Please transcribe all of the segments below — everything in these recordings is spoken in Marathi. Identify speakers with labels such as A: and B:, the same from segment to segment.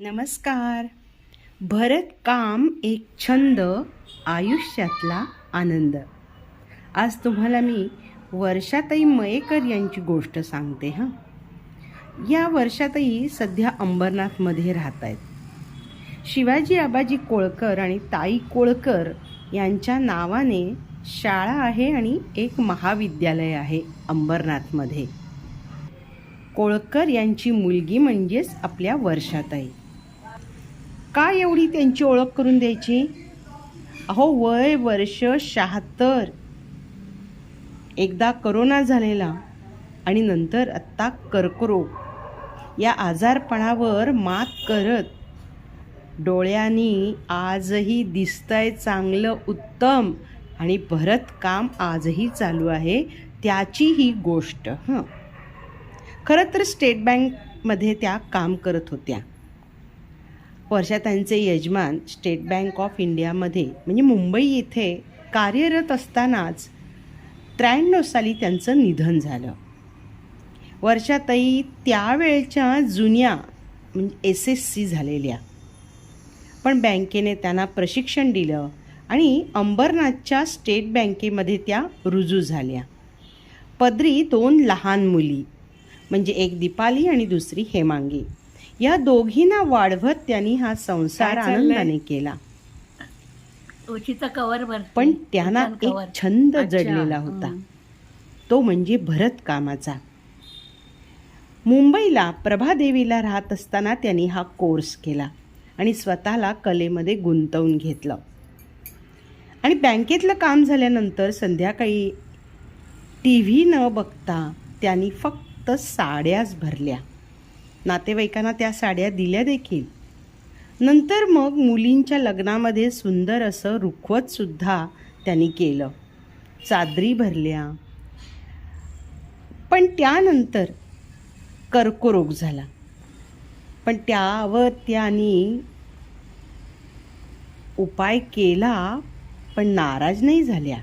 A: नमस्कार. भरत काम एक छंद आयुष्यातला आनंद. आज तुम्हाला मी वर्षाताई मयेकर यांची गोष्ट सांगते हां. या वर्षाताई सध्या अंबरनाथमध्ये राहत आहेत शिवाजी आबाजी कोळकर आणि ताई कोळकर यांच्या नावाने शाळा आहे आणि एक महाविद्यालय आहे अंबरनाथमध्ये. कोळकर यांची मुलगी म्हणजेच आपल्या वर्षाताई. का एवढी त्यांची ओळख करून द्यायची? अहो वय वर्ष शहात्तर. एकदा करोना झालेला आणि नंतर आत्ता कर्करोग. या आजारपणावर मात करत डोळ्यांनी आजही दिसतंय चांगलं उत्तम आणि भरत काम आजही चालू आहे त्याची ही गोष्ट हं. खरं तर स्टेट बँकमध्ये त्या काम करत होत्या. वर्षा त्यांचे यजमान स्टेट बँक ऑफ इंडियामध्ये म्हणजे मुंबई येथे कार्यरत असतानाच त्र्याण्णव साली त्यांचं निधन झालं. वर्षाताई त्यावेळच्या जुन्या म्हणजे एस एस सी झालेल्या. पण बँकेने त्यांना प्रशिक्षण दिलं आणि अंबरनाथच्या स्टेट बँकेमध्ये त्या रुजू झाल्या. पदरी दोन लहान मुली म्हणजे एक दीपाली आणि दुसरी हेमांगी. या दोघींना वाढवत त्यांनी हा संसार
B: काय चाललंय?
A: आनंदाने केला.
B: उशीचा कवर भर
A: पण त्यांना एक छंद जडलेला होता. तो म्हणजे भरत कामाचा. मुंबईला प्रभादेवीला राहत असताना त्यांनी हा कोर्स केला आणि स्वतःला कलेमध्ये गुंतवून घेतलं. आणि बँकेतलं काम झाल्यानंतर संध्याकाळी टी व्ही न बघता त्यांनी फक्त साड्याच भरल्या. नातेवाईकांना त्या साड्या दिल्या देखील. नंतर मग मुलींच्या लग्नामध्ये सुंदर असं रुखवतसुद्धा त्यांनी केलं. चादरी भरल्या. पण त्यानंतर कर्करोग झाला. पण त्यावर त्यांनी उपाय केला पण नाराज नाही झाल्या.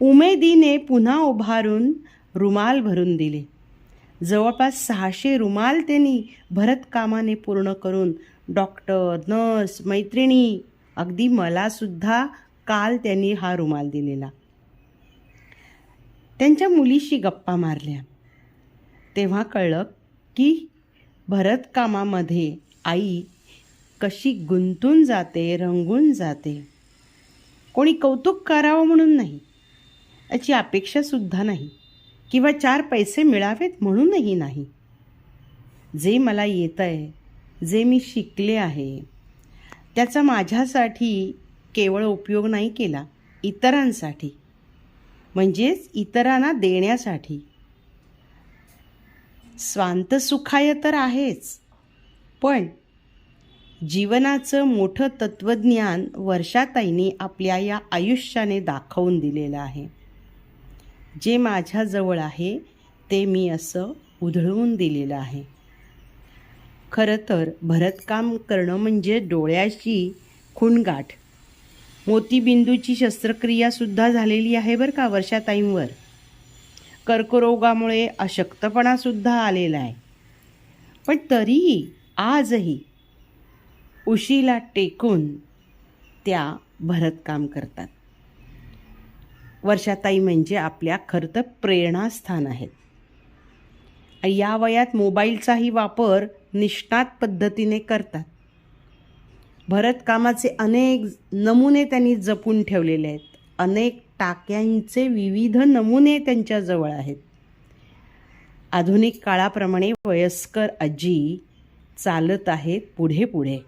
A: उमेदीने पुन्हा उभारून रुमाल भरून दिले. जवळपास सहाशे रुमाल त्यांनी भरतकामाने पूर्ण करून डॉक्टर नर्स मैत्रिणी अगदी मलासुद्धा काल त्यांनी हा रुमाल दिलेला. त्यांच्या मुलीशी गप्पा मारल्या. तेव्हा कळलं की भरतकामामध्ये आई कशी गुंतून जाते रंगून जाते. कोणी कौतुक करावं म्हणून नाही. याची अपेक्षासुद्धा नाही. किंवा चार पैसे मिळावेत म्हणूनही नाही. जे मला येतं आहे जे मी शिकले आहे त्याचा माझ्यासाठी केवळ उपयोग नाही केला इतरांसाठी. म्हणजेच इतरांना देण्यासाठी. स्वांत सुखाय तर आहेच पण जीवनाचं मोठं तत्त्वज्ञान वर्षाताईंनी आपल्या या आयुष्याने दाखवून दिलेलं आहे. जे माझ्याजवळ आहे ते मी असं उधळवून दिलेलं आहे. खरं तर भरतकाम करणं म्हणजे डोळ्याची खुणगाठ. मोतीबिंदूची शस्त्रक्रियासुद्धा झालेली आहे बरं का वर्षाताईंवर. कर्करोगामुळे अशक्तपणासुद्धा आलेला आहे. पण तरीही आजही उशीला टेकून त्या भरतकाम करतात. वर्षाताई म्हणजे आपल्या खरं तर प्रेरणास्थान आहेत. या वयात मोबाईलचाही वापर निष्णात पद्धतीने करतात. भरतकामाचे अनेक नमुने त्यांनी जपून ठेवलेले आहेत. अनेक टाक्यांचे विविध नमुने त्यांच्याजवळ आहेत. आधुनिक काळाप्रमाणे वयस्कर आजी चालत आहेत पुढे पुढे.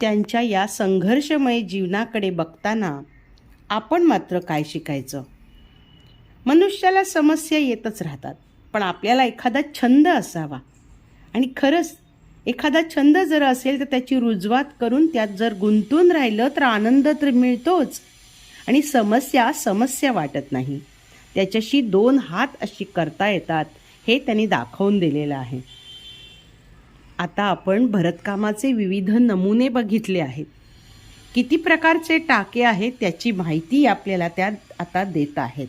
A: त्यांच्या या संघर्षमय जीवनाकडे बघताना आपण मात्र काय शिकायचं? मनुष्याला समस्या येतच राहतात पण आपल्याला एखादा छंद असावा. आणि खरंच एखादा छंद जर असेल तर त्याची रुजवात करून त्यात जर गुंतून राहिलं तर आनंद तर मिळतोच. आणि समस्या समस्या वाटत नाही. त्याच्याशी दोन हात अशी करता येतात हे त्यांनी दाखवून दिलेलं आहे. आता आपण भरतकामाचे विविध नमुने बघितले आहेत. किती प्रकारचे टाके आहेत त्याची माहिती आपल्याला त्या आता देत आहेत.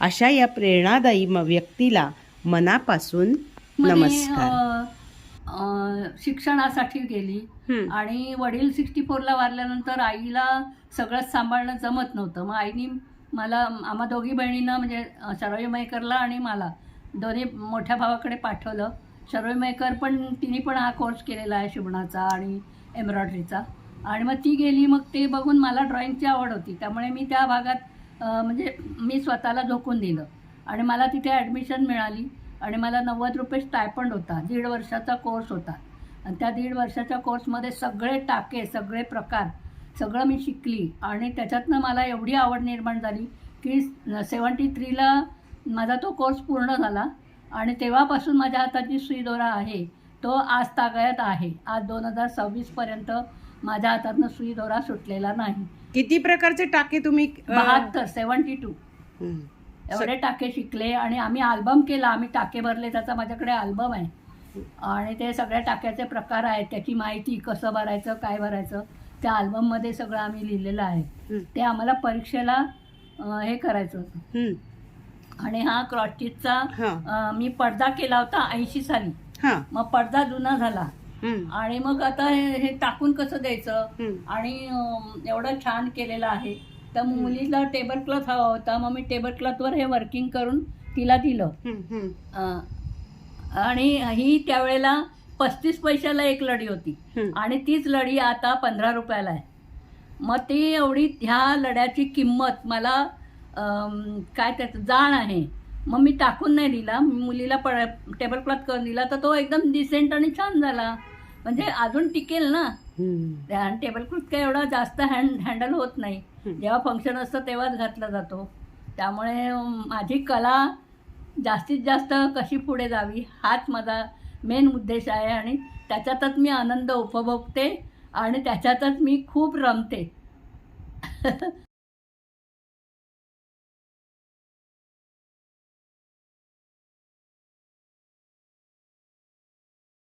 A: अशा या प्रेरणादायी व्यक्तीला मनापासून नमस्कार.
B: शिक्षणासाठी गेली. आणि वडील सिक्स्टी फोरला वारल्यानंतर आईला सगळंच सांभाळणं जमत नव्हतं. मग आईनी मला आम्हा दोघी बहिणींना म्हणजे शरवी मयेकरला आणि मला दोन्ही मोठ्या भावाकडे पाठवलं. शरवी मयेकर पण तिने पण हा कोर्स केलेला आहे शिवणाचा आणि एम्ब्रॉयडरीचा. आणि मग ती गेली मग ते बघून मला ड्रॉइंगची आवड होती. त्यामुळे मी त्या भागात म्हणजे मी स्वतःला झोकून दिलं. आणि मला तिथे ॲडमिशन मिळाली. आणि मला नव्वद रुपये स्टायपंड होता. दीड वर्षाचा कोर्स होता. आणि त्या दीड वर्षाच्या कोर्समध्ये सगळे टाके सगळे प्रकार सगळं मी शिकली. आणि त्याच्यातनं मला एवढी आवड निर्माण झाली की सेवन्टी थ्रीला माझा तो कोर्स पूर्ण झाला. आणि तेव्हापासून माझ्या हातात जी सुईदोरा आहे. तो आज तागायत आहे. आज दोन हजार सव्वीसपर्यंत माझ्या हातातनं सुई दोरा सुटलेला नाही
A: किती प्रकारचे टाके तुम्ही अ,
B: बहात्तर सेवन्टी टू
A: हं.
B: एवढे टाके शिकले आणि आम्ही अल्बम केला आम्ही टाके भरले त्याचा माझ्याकडे अल्बम आहे आणि ते सगळ्या टाक्याचे प्रकार आहेत त्याची माहिती कसं भरायचं काय भरायचं त्या अल्बममध्ये सगळं आम्ही लिहिलेलं आहे
A: हं.
B: ते आम्हाला परीक्षेला अं, हे करायचं होतं
A: हं.
B: आणि हा क्रॉसचिटचा
A: हां
B: मी पडदा केला होता ऐंशी साली
A: हां
B: मग पडदा जुना झाला. आणि मग आता हे टाकून कसं द्यायचं. आणि एवढं छान केलेलं आहे. तर मुलीला टेबल क्लॉथ हवा होता. मग मी टेबल क्लॉथवर हे वर्किंग करून तिला दिलं. आणि ही त्यावेळेला पस्तीस पैशाला एक लढी होती. आणि तीच लढी आता पंधरा रुपयाला आहे. मग ती एवढी ह्या लढ्याची किंमत मला काय त्याचं जाण आहे. मग मी टाकून नाही दिला. मी मुलीला प टेबल क्लॉथ करून दिला. तर तो एकदम डिसेंट आणि छान झाला. म्हणजे अजून टिकेल ना. आणि टेबल क्लॉथ काय एवढा जास्त हँड हँडल होत नाही. जेव्हा फंक्शन असतं तेव्हाच घातला जातो. त्यामुळे माझी कला जास्तीत जास्त कशी पुढे जावी हाच माझा मेन उद्देश आहे. आणि त्याच्यातच मी आनंद उपभोगते आणि त्याच्यातच मी खूप रमते.